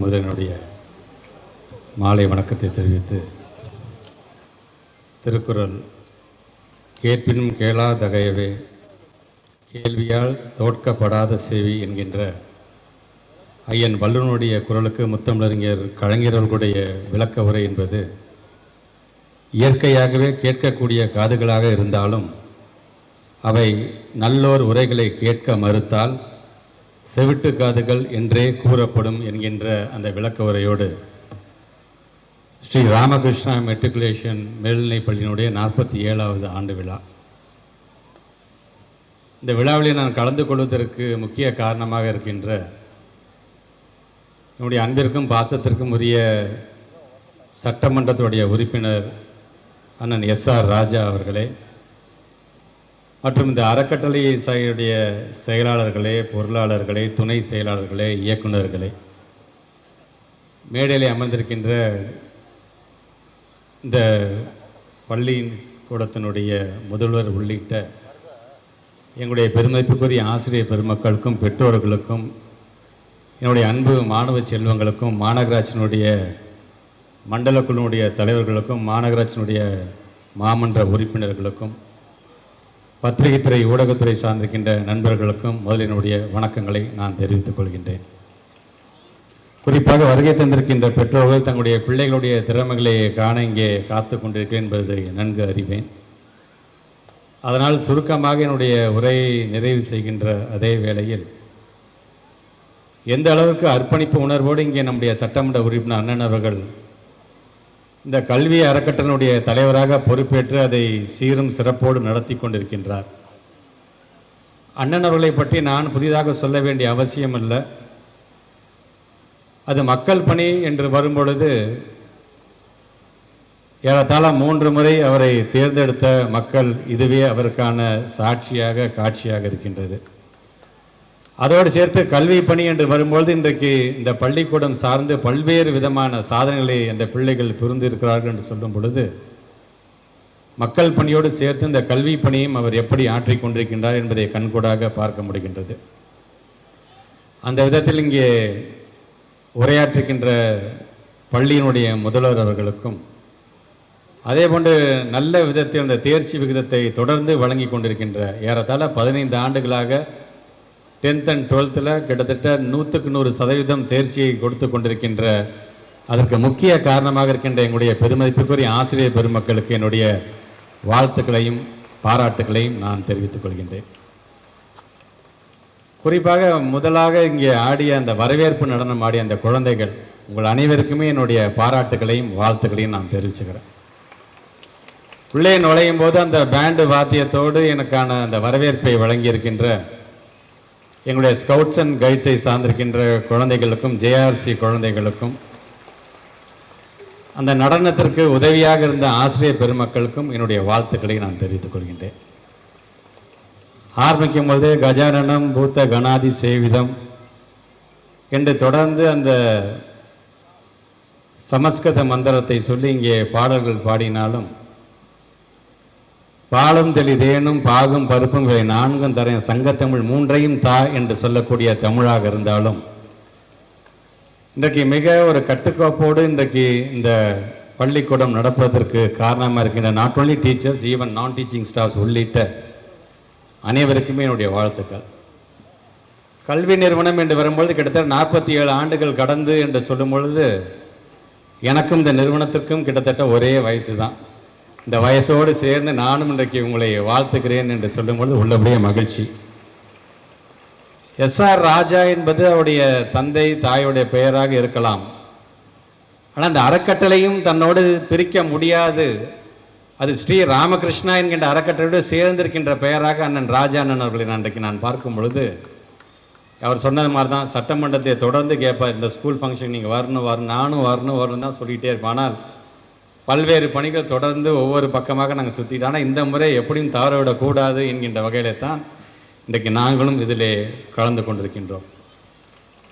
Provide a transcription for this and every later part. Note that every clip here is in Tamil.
முதலினுடைய மாலை வணக்கத்தை தெரிவித்து திருக்குறள் கேட்பினும் கேளாதகையவே கேள்வியால் தோற்கப்படாத செவி என்கின்ற ஐயன் வல்லுனுடைய குரலுக்கு முத்தமிழறிஞர் கலைஞர்களுடைய விளக்க உரை என்பது இயற்கையாகவே கேட்கக்கூடிய காதுகளாக இருந்தாலும் அவை நல்லோர் உரைகளை கேட்க மறுத்தால் செவிட்டு காதுகள் என்றே கூறப்படும் என்கின்ற அந்த விளக்க உரையோடு ஸ்ரீ ராமகிருஷ்ணா மெட்ரிகுலேஷன் மேல்நிலைப் பள்ளியினுடைய நாற்பத்தி ஏழாவது ஆண்டு விழா. இந்த விழாவிலே நான் கலந்து கொள்வதற்கு முக்கிய காரணமாக இருக்கின்ற என்னுடைய அன்பிற்கும் பாசத்திற்கும் உரிய சட்டமன்றத்துடைய உறுப்பினர் அண்ணன் எஸ் ஆர் ராஜா அவர்களே மற்றும் இந்த அறக்கட்டளை சபையுடைய செயலாளர்களே பொருளாளர்களே துணை செயலாளர்களே இயக்குநர்களே மேடையில் அமர்ந்திருக்கின்ற இந்த பள்ளியின் கூடத்தினுடைய முதல்வர் உள்ளிட்ட எங்களுடைய பெருமதிப்புக்குரிய ஆசிரியர் பெருமக்களுக்கும் பெற்றோர்களுக்கும் என்னுடைய அன்பு மாணவ செல்வங்களுக்கும் மாநகராட்சியினுடைய மண்டல குழுவுடைய தலைவர்களுக்கும் மாநகராட்சியினுடைய மாமன்ற உறுப்பினர்களுக்கும் பத்திரிகைத்துறை ஊடகத்துறை சார்ந்திருக்கின்ற நண்பர்களுக்கும் முதலினுடைய வணக்கங்களை நான் தெரிவித்துக் கொள்கின்றேன். குறிப்பாக வருகை தந்திருக்கின்ற பெற்றோர்கள் தங்களுடைய பிள்ளைகளுடைய திறமைகளை காண இங்கே காத்து கொண்டிருக்கிறேன் என்பதை நன்கு அறிவேன். அதனால் சுருக்கமாக என்னுடைய உரையை நிறைவு செய்கின்ற அதே வேளையில் எந்த அளவுக்கு அர்ப்பணிப்பு உணர்வோடு இங்கே நம்முடைய சட்டமன்ற உறுப்பினர் அண்ணன் அவர்கள் இந்த கல்வி அறக்கட்டளையினுடைய தலைவராக பொறுப்பேற்று அதை சீரும் சிறப்போடு நடத்தி கொண்டிருக்கின்றார். அண்ணன் அவர்களை பற்றி நான் புதிதாக சொல்ல வேண்டிய அவசியம் அல்ல. அது மக்கள் பணி என்று வரும்பொழுது ஏறத்தாழ மூன்று முறை அவரை தேர்ந்தெடுத்த மக்கள் இதுவே அவருக்கான சாட்சியாக காட்சியாக இருக்கின்றது. அதோடு சேர்த்து கல்வி பணி என்று வரும்பொழுது இன்றைக்கு இந்த பள்ளிக்கூடம் சார்ந்து பல்வேறு விதமான சாதனைகளை அந்த பிள்ளைகள் புரிந்திருக்கிறார்கள் என்று சொல்லும் பொழுது மக்கள் பணியோடு சேர்த்து இந்த கல்வி பணியும் அவர் எப்படி ஆற்றிக் கொண்டிருக்கின்றார் என்பதை கண்கூடாக பார்க்க முடிகின்றது. அந்த விதத்தில் இங்கே உரையாற்றுகின்ற பள்ளியினுடைய முதல்வர் அவர்களுக்கும் அதே போன்று நல்ல விதத்தில் அந்த தேர்ச்சி விகிதத்தை தொடர்ந்து வழங்கி கொண்டிருக்கின்ற ஏறத்தாழ பதினைந்து ஆண்டுகளாக டென்த் அண்ட் டுவெல்த்தில் கிட்டத்தட்ட நூற்றுக்கு நூறு சதவீதம் தேர்ச்சியை கொடுத்து கொண்டிருக்கின்ற அதற்கு முக்கிய காரணமாக இருக்கின்ற எங்களுடைய பெருமதிப்புக்குரிய ஆசிரியர் பெருமக்களுக்கு என்னுடைய வாழ்த்துக்களையும் பாராட்டுகளையும் நான் தெரிவித்துக் கொள்கின்றேன். குறிப்பாக முதலாக இங்கே ஆடிய அந்த வரவேற்பு நடனம் ஆடிய அந்த குழந்தைகள் உங்கள் அனைவருக்குமே என்னுடைய பாராட்டுகளையும் வாழ்த்துக்களையும் நான் தெரிவிச்சுக்கிறேன். உள்ளே நுழையும் போது அந்த பேண்டு வாத்தியத்தோடு எனக்கான அந்த வரவேற்பை வழங்கியிருக்கின்ற எங்களுடைய ஸ்கவுட்ஸ் அண்ட் கைட்ஸை சார்ந்திருக்கின்ற குழந்தைகளுக்கும் ஜேஆர்சி குழந்தைகளுக்கும் அந்த நடனத்திற்கு உதவியாக இருந்த ஆசிரியர் பெருமக்களுக்கும் என்னுடைய வாழ்த்துக்களை நான் தெரிவித்துக் கொள்கின்றேன். ஆரம்பிக்கும் பொழுது கஜானனம் பூத்த கணாதி சேவிதம் என்று தொடர்ந்து அந்த சமஸ்கிருத மந்திரத்தை சொல்லி இங்கே பாடல்கள் பாடினாலும் பாலும் தெளிதேனும் பாகும் பருப்பும் இவை நான்கும் தரையும் சங்கத்தமிழ் மூன்றையும் தா என்று சொல்லக்கூடிய தமிழாக இருந்தாலும் இன்றைக்கு மிக ஒரு கட்டுக்கோப்போடு இன்றைக்கு இந்த பள்ளிக்கூடம் நடப்பதற்கு காரணமாக இருக்கின்ற not only teachers even non teaching staffs உள்ளிட்ட அனைவருக்குமே என்னுடைய வாழ்த்துக்கள். கல்வி நிறுவனம் என்று வரும்பொழுது கிட்டத்தட்ட நாற்பத்தி ஏழு ஆண்டுகள் கடந்து என்று சொல்லும் பொழுது எனக்கும் இந்த நிறுவனத்திற்கும் கிட்டத்தட்ட ஒரே வயசு தான் இந்த வயசோடு சேர்ந்து நானும் இன்றைக்கு உங்களை வாழ்த்துக்கிறேன் என்று சொல்லும்பொழுது உள்ளபடியே மகிழ்ச்சி. எஸ் ஆர் ராஜா என்பது அவருடைய தந்தை தாயுடைய பெயராக இருக்கலாம். ஆனால் அந்த அறக்கட்டளையும் தன்னோடு பிரிக்க முடியாது. அது ஸ்ரீ ராமகிருஷ்ணா என்கின்ற அறக்கட்டளையோடு சேர்ந்திருக்கின்ற பெயராக அண்ணன் ராஜா அண்ணன் அவர்களை நான் இன்றைக்கு நான் பார்க்கும் பொழுது அவர் சொன்னது மாதிரி தான் சட்டமன்றத்தை தொடர்ந்து கேட்பார் இந்த ஸ்கூல் ஃபங்க்ஷன் நீங்கள் வரணும் வரணும் நானும் வரணும் வரணும் தான் சொல்லிகிட்டே இருப்பேன். ஆனால் பல்வேறு பணிகள் தொடர்ந்து ஒவ்வொரு பக்கமாக நாங்கள் சுற்றிட்டு ஆனால் இந்த முறை எப்படியும் தவறவிடக்கூடாது என்கின்ற வகையிலே தான் இன்றைக்கு நாங்களும் இதிலே கலந்து கொண்டிருக்கின்றோம்.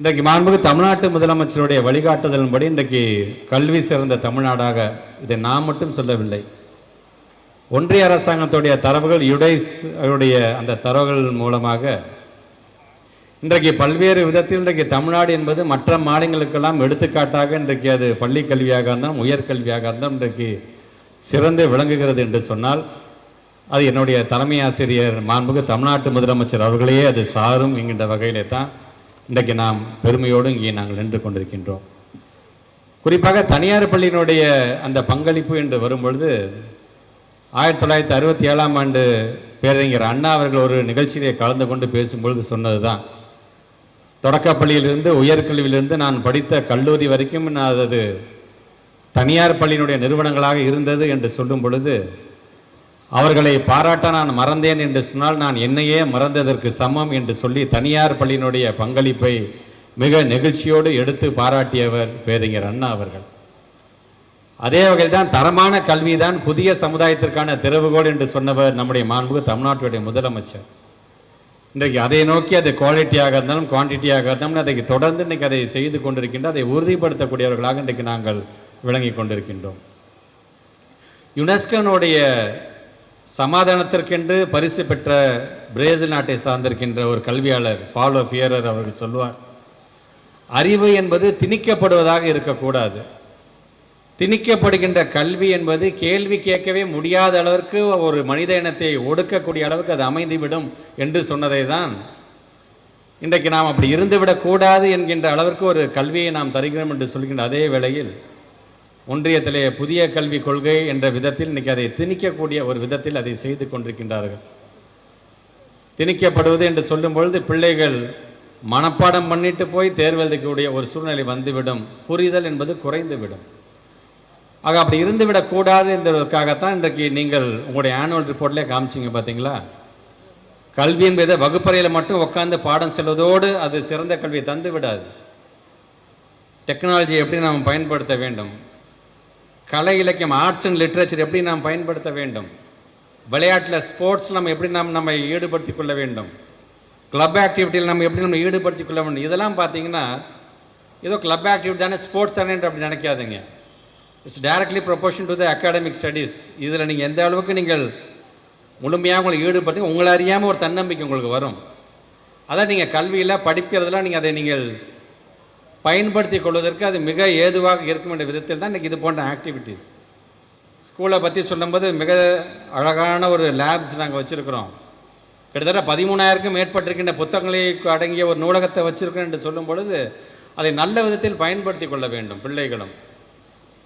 இன்றைக்கு மாண்புக்கு தமிழ்நாட்டு முதலமைச்சருடைய வழிகாட்டுதலின்படி இன்றைக்கு கல்வி சிறந்த தமிழ்நாடாக இதை நான் மட்டும் சொல்லவில்லை. ஒன்றிய அரசாங்கத்துடைய தரவுகள் யுடைஸ் அவருடைய அந்த தரவுகள் மூலமாக இன்றைக்கு பல்வேறு விதத்தில் இன்றைக்கு தமிழ்நாடு என்பது மற்ற மாநிலங்களுக்கெல்லாம் எடுத்துக்காட்டாக இன்றைக்கு அது பள்ளி கல்வியாக இருந்தாலும் உயர்கல்வியாக இருந்தாலும் இன்றைக்கு சிறந்து விளங்குகிறது என்று சொன்னால் அது என்னுடைய தலைமை ஆசிரியர் மாண்புக்கு தமிழ்நாட்டு முதலமைச்சர் அவர்களையே அது சாரும் என்கின்ற வகையிலே தான் இன்றைக்கு நாம் பெருமையோடு இங்கே நாங்கள் நின்று கொண்டிருக்கின்றோம். குறிப்பாக தனியார் பள்ளியினுடைய அந்த பங்களிப்பு என்று வரும்பொழுது ஆயிரத்தி தொள்ளாயிரத்தி அறுபத்தி ஏழாம் ஆண்டு பேரறிஞர் அண்ணா அவர்கள் ஒரு நிகழ்ச்சியிலே கலந்து கொண்டு பேசும்பொழுது சொன்னது தான் தொடக்கப்பள்ளியிலிருந்து உயர்கல்வியிலிருந்து நான் படித்த கல்லூரி வரைக்கும் நான் அது தனியார் பள்ளியினுடைய நிறுவனங்களாக இருந்தது என்று சொல்லும் பொழுது அவர்களை பாராட்ட நான் மறந்தேன் என்று சொன்னால் நான் என்னையே மறந்ததற்கு சமம் என்று சொல்லி தனியார் பள்ளியினுடைய பங்களிப்பை மிக நெகிழ்ச்சியோடு எடுத்து பாராட்டியவர் பேரிஞர் அண்ணா அவர்கள். அதே வகையில் தான் தரமான கல்வி தான் புதிய சமுதாயத்திற்கான திறவுகோல் என்று சொன்னவர் நம்முடைய மாண்பு தமிழ்நாட்டுடைய முதலமைச்சர். இன்றைக்கு அதை நோக்கி அது குவாலிட்டியாக இருந்தாலும் குவான்டிட்டியாக இருந்தாலும் அதை தொடர்ந்து இன்றைக்கு அதை செய்து கொண்டிருக்கின்ற அதை உறுதிப்படுத்தக்கூடியவர்களாக இன்றைக்கு நாங்கள் விளங்கி கொண்டிருக்கின்றோம். யுனெஸ்கோனுடைய சமாதானத்திற்கென்று பரிசு பெற்ற பிரேசில் நாட்டை சார்ந்திருக்கின்ற ஒரு கல்வியாளர் பாலோ ஃபியரர் அவர்கள் சொல்லுவார் அறிவு என்பது திணிக்கப்படுவதாக இருக்கக்கூடாது. திணிக்கப்படுகின்ற கல்வி என்பது கேள்வி கேட்கவே முடியாத அளவிற்கு ஒரு மனித இனத்தை ஒடுக்கக்கூடிய அளவுக்கு அது அமைந்துவிடும் என்று சொன்னதை தான் இன்றைக்கு நாம் அப்படி இருந்துவிடக்கூடாது என்கின்ற அளவிற்கு ஒரு கல்வியை நாம் தருகிறோம் என்று சொல்கின்ற அதே வேளையில் ஒன்றியத்திலே புதிய கல்விக் கொள்கை என்ற விதத்தில் இன்றைக்கி அதை திணிக்கக்கூடிய ஒரு விதத்தில் அதை செய்து கொண்டிருக்கின்றார்கள். திணிக்கப்படுவது என்று சொல்லும் பொழுது பிள்ளைகள் மனப்பாடம் பண்ணிட்டு போய் தேர்வு எழுதக்கூடிய ஒரு சூழ்நிலை வந்துவிடும். புரிதல் என்பது குறைந்துவிடும். ஆக அப்படி இருந்துவிடக்கூடாது என்பதற்காகத்தான் இன்றைக்கு நீங்கள் உங்களுடைய ஆனுவல் ரிப்போர்ட்லேயே காமிச்சிங்க பார்த்தீங்களா? கல்வி என்பதை வகுப்பறையில் மட்டும் உட்காந்து பாடம் செல்வதோடு அது சிறந்த கல்வியை தந்து விடாது டெக்னாலஜி எப்படி நாம் பயன்படுத்த வேண்டும்? கலை இலக்கியம் ஆர்ட்ஸ் அண்ட் லிட்ரேச்சர் எப்படி நாம் பயன்படுத்த வேண்டும்? விளையாட்டில் ஸ்போர்ட்ஸ் நம்ம எப்படி நாம் நம்ம ஈடுபடுத்திக் கொள்ள வேண்டும்? கிளப் ஆக்டிவிட்டியில் நம்ம எப்படி நம்ம ஈடுபடுத்திக் கொள்ள வேண்டும்? இதெல்லாம் பார்த்தீங்கன்னா ஏதோ கிளப் ஆக்டிவிட்டி தானே ஸ்போர்ட்ஸ் தானே அப்படி நினைக்காதீங்க. It's directly proportion to the academic studies இதில் நீங்கள் எந்த அளவுக்கு நீங்கள் முழுமையாக உங்களை ஈடுபடுத்தி உங்களை அறியாமல் ஒரு தன்னம்பிக்கை உங்களுக்கு வரும். அதான் நீங்கள் கல்வியில் படிக்கிறதுலாம் நீங்கள் அதை நீங்கள் பயன்படுத்தி கொள்வதற்கு அது மிக ஏதுவாக இருக்கும் என்ற விதத்தில் தான் இன்றைக்கி இது போன்ற ஆக்டிவிட்டீஸ் ஸ்கூலை பற்றி சொல்லும்போது மிக அழகான ஒரு லேப்ஸ் நாங்கள் வச்சுருக்கிறோம். கிட்டத்தட்ட பதிமூணாயிரக்கும் மேற்பட்டிருக்கின்ற புத்தகங்களை அடங்கிய ஒரு நூலகத்தை வச்சுருக்கோம் என்று சொல்லும் பொழுது அதை நல்ல விதத்தில் பயன்படுத்தி கொள்ள வேண்டும் பிள்ளைகளும்.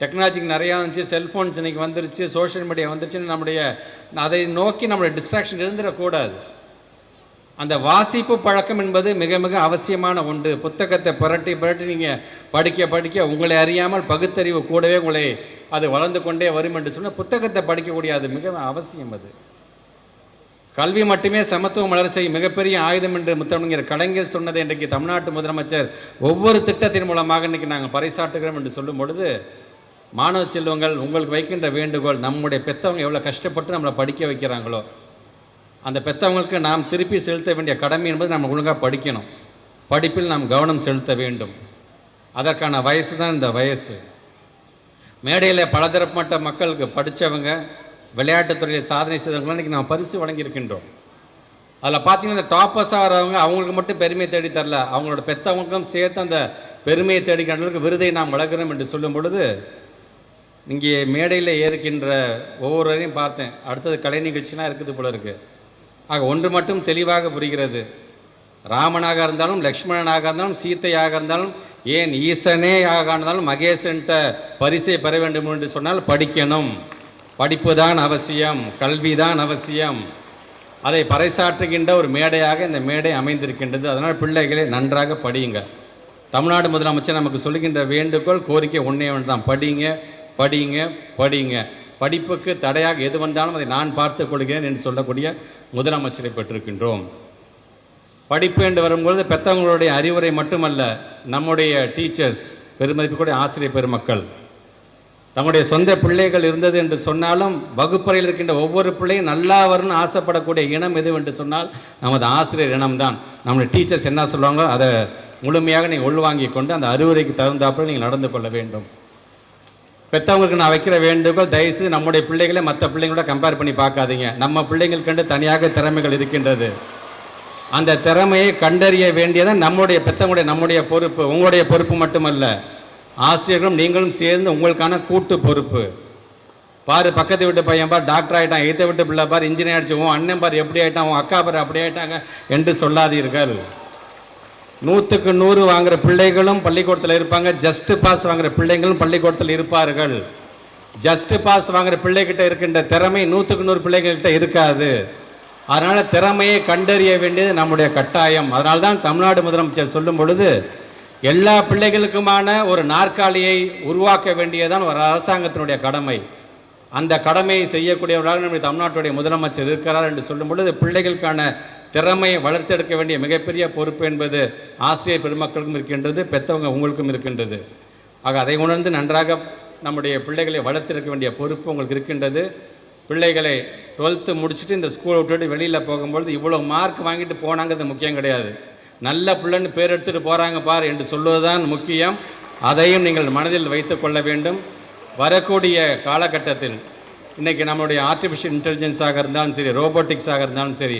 டெக்னாலஜிக்கு நிறையா வந்துச்சு செல்ஃபோன்ஸ் இன்னைக்கு வந்துருச்சு. சோஷியல் மீடியா வந்துருச்சுன்னு நம்முடைய அதை நோக்கி நம்மளுடைய டிஸ்ட்ராக்ஷன் இருந்துடக்கூடாது. அந்த வாசிப்பு பழக்கம் என்பது மிக மிக அவசியமான ஒன்று. புத்தகத்தை புரட்டி புரட்டி நீங்கள் படிக்க படிக்க உங்களை அறியாமல் பகுத்தறிவு கூடவே உங்களை அது வளர்ந்து கொண்டே வரும் என்று சொன்னால் புத்தகத்தை படிக்கக்கூடிய அது மிக அவசியம் அது. கல்வி மட்டுமே சமத்துவம் வளர்ச்சி மிகப்பெரிய ஆயுதம் என்று முத்தமிழர் கலைஞர் சொன்னதை இன்றைக்கு தமிழ்நாட்டு முதலமைச்சர் ஒவ்வொரு திட்டத்தின் மூலமாக இன்றைக்கி நாங்கள் பறைசாட்டுகிறோம் என்று சொல்லும் பொழுது மாணவ செல்வங்கள் உங்களுக்கு வைக்கின்ற வேண்டுகோள் நம்முடைய பெற்றவங்க எவ்வளோ கஷ்டப்பட்டு நம்மளை படிக்க வைக்கிறாங்களோ அந்த பெற்றவங்களுக்கு நாம் திருப்பி செலுத்த வேண்டிய கடமை என்பது நம்ம ஒழுங்காக படிக்கணும். படிப்பில் நாம் கவனம் செலுத்த வேண்டும். அதற்கான வயசு தான் இந்த வயசு. மேடையில் பலதரப்பட்ட மக்களுக்கு படித்தவங்க விளையாட்டுத்துறையில் சாதனை செய்தவங்க இன்றைக்கி நாம் பரிசு வழங்கியிருக்கின்றோம். அதில் பார்த்தீங்கன்னா இந்த டாப்பர்ஸாக வரவங்க அவங்களுக்கு மட்டும் பெருமை தேடி தரல. அவங்களோட பெற்றவங்களுக்கும் சேர்த்து அந்த பெருமையை தேடிக்கிறவங்களுக்கு விருதை நாம் வழங்குகிறோம் என்று சொல்லும் பொழுது இங்கே மேடையில் ஏற்கின்ற ஒவ்வொருவரையும் பார்த்தேன். அடுத்தது கலை நிகழ்ச்சினா இருக்குது போல இருக்குது ஆக ஒன்று மட்டும் தெளிவாக புரிகிறது. ராமனாக இருந்தாலும் லக்ஷ்மணனாக இருந்தாலும் சீத்தையாக இருந்தாலும் ஏன் ஈசனே ஆக இருந்தாலும் மகேசன்ட்ட பரிசை பெற வேண்டும் என்று சொன்னால் படிக்கணும். படிப்பு தான் அவசியம் கல்வி தான் அவசியம். அதை பறைசாற்றுகின்ற ஒரு மேடையாக இந்த மேடை அமைந்திருக்கின்றது. அதனால் பிள்ளைகளை நன்றாக படியுங்க தமிழ்நாடு முதலமைச்சர் நமக்கு சொல்லுகின்ற வேண்டுகோள் கோரிக்கை ஒன்றே ஒன்று தான் படிங்க படிங்க படிங்க. படிப்புக்கு தடையாக எது வந்தாலும் அதை நான் பார்த்துக் கொள்கிறேன் என்று சொல்லக்கூடிய முதலமைச்சரை பெற்றிருக்கின்றோம். படிப்பு என்று வரும்பொழுது பெற்றவங்களுடைய அறிவுரை மட்டுமல்ல நம்முடைய டீச்சர்ஸ் பெருமதிப்புக்குடைய ஆசிரியர் பெருமக்கள். தம்முடைய சொந்த பிள்ளைகள் இருந்தது என்று சொன்னாலும் வகுப்பறையில் இருக்கின்ற ஒவ்வொரு பிள்ளையும் நல்லா வரும்னு ஆசைப்படக்கூடிய இனம் எது என்று சொன்னால் நமது ஆசிரியர் இனம்தான். நம்முடைய டீச்சர்ஸ் என்ன சொல்லுவாங்களோ அதை முழுமையாக நீங்கள் உள்வாங்கி கொண்டு அந்த அறிவுரைக்கு தகுந்தாப்புல நீங்கள் நடந்து கொள்ள வேண்டும். பெற்றவங்களுக்கு நான் வைக்கிற வேண்டுகோள் தயவுசெய்து நம்முடைய பிள்ளைகளை மற்ற பிள்ளைங்களோட கம்பேர் பண்ணி பார்க்காதீங்க. நம்ம பிள்ளைங்களுக்கென்று தனியாக திறமைகள் இருக்கின்றது. அந்த திறமையை கண்டறிய வேண்டியதான் நம்முடைய பெற்றவங்களுடைய நம்முடைய பொறுப்பு உங்களுடைய பொறுப்பு மட்டுமல்ல. ஆசிரியர்களும் நீங்களும் சேர்ந்து உங்களுக்கான கூட்டு பொறுப்பு. பாரு பக்கத்து வீட்டு பையன் பார் டாக்டர் ஆகிட்டான் எய்த்த விட்டு பிள்ளை பார் இன்ஜினியர் ஆகிடுச்சு உன் அண்ணன் பார் எப்படி ஆயிட்டான் உன் அக்கா பார் அப்படி ஆயிட்டாங்க என்று சொல்லாதீர்கள். நூற்றுக்கு நூறு வாங்குகிற பிள்ளைகளும் பள்ளிக்கூடத்தில் இருப்பாங்க. ஜஸ்ட் பாஸ் வாங்குற பிள்ளைங்களும் பள்ளிக்கூடத்தில் இருப்பார்கள். ஜஸ்ட் பாஸ் வாங்குற பிள்ளைகிட்ட இருக்கின்ற திறமை நூற்றுக்கு நூறு பிள்ளைகள்கிட்ட இருக்காது. அதனால் திறமையை கண்டறிய வேண்டியது நம்முடைய கட்டாயம். அதனால தான் தமிழ்நாடு முதலமைச்சர் சொல்லும் பொழுது எல்லா பிள்ளைகளுக்குமான ஒரு நாற்காலியை உருவாக்க வேண்டியதான் ஒரு அரசாங்கத்தினுடைய கடமை. அந்த கடமையை செய்யக்கூடியவர்களாக நம்முடைய தமிழ்நாட்டுடைய முதலமைச்சர் இருக்கிறார் என்று சொல்லும் பொழுது பிள்ளைகளுக்கான திறமையை வளர்த்தெடுக்க வேண்டிய மிகப்பெரிய பொறுப்பு என்பது ஆசிரியர் பெருமக்களுக்கும் இருக்கின்றது பெற்றவங்க உங்களுக்கும் இருக்கின்றது. ஆக அதை உணர்ந்து நன்றாக நம்முடைய பிள்ளைகளை வளர்த்தெடுக்க வேண்டிய பொறுப்பு உங்களுக்கு இருக்கின்றது. பிள்ளைகளை டுவெல்த்து முடிச்சுட்டு இந்த ஸ்கூலை விட்டுட்டு வெளியில் போகும்பொழுது இவ்வளோ மார்க் வாங்கிட்டு போனாங்கிறது முக்கியம் கிடையாது. நல்ல பிள்ளைன்னு பேர் எடுத்துகிட்டு போகிறாங்க பார் என்று சொல்லுவதுதான் முக்கியம். அதையும் நீங்கள் மனதில் வைத்து கொள்ள வேண்டும். வரக்கூடிய காலகட்டத்தில் இன்றைக்கி நம்மளுடைய ஆர்டிஃபிஷியல் இன்டெலிஜென்ஸாக இருந்தாலும் சரி ரோபோட்டிக்ஸாக இருந்தாலும் சரி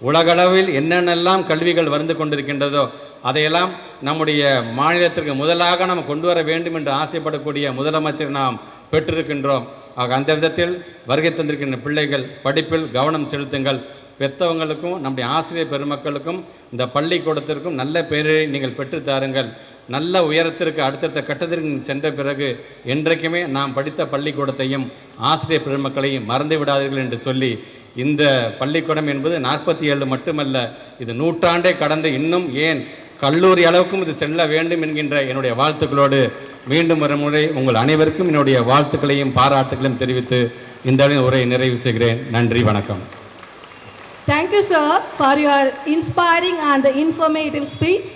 உலகளவில் என்னென்னலாம் கல்விகள் வந்து கொண்டிருக்கின்றதோ அதையெல்லாம் நம்முடைய மாநிலத்திற்கு முதலாக நாம் கொண்டு வர வேண்டும் என்று ஆசைப்படக்கூடிய முதலமைச்சர் நாம் பெற்றிருக்கின்றோம். ஆக அந்த விதத்தில் வருகை தந்திருக்கின்ற பிள்ளைகள் படிப்பில் கவனம் செலுத்துங்கள். பெற்றவங்களுக்கும் நம்முடைய ஆசிரியர் பெருமக்களுக்கும் இந்த பள்ளிக்கூடத்திற்கும் நல்ல பெயரை நீங்கள் பெற்றுத்தாருங்கள் நல்ல உயரத்திற்கு அடுத்தடுத்த கட்டத்திற்கு சென்ற பிறகு என்றைக்குமே நாம் படித்த பள்ளிக்கூடத்தையும் ஆசிரியர் பெருமக்களையும் மறந்து விடாதீர்கள் என்று சொல்லி இந்த பள்ளிக்கூடம் என்பது நாற்பத்தி ஏழு மட்டுமல்ல இது நூற்றாண்டே கடந்த இன்னும் ஏன் கல்லூரி அளவுக்கும் இது செல்ல வேண்டும் என்கின்ற என்னுடைய வாழ்த்துக்களோடு மீண்டும் ஒரு முறை உங்கள் அனைவருக்கும் என்னுடைய வாழ்த்துக்களையும் பாராட்டுகளையும் தெரிவித்து இந்த அளவில் உரையை நிறைவு செய்கிறேன் நன்றி வணக்கம் Thank you, sir, for your inspiring and the informative speech.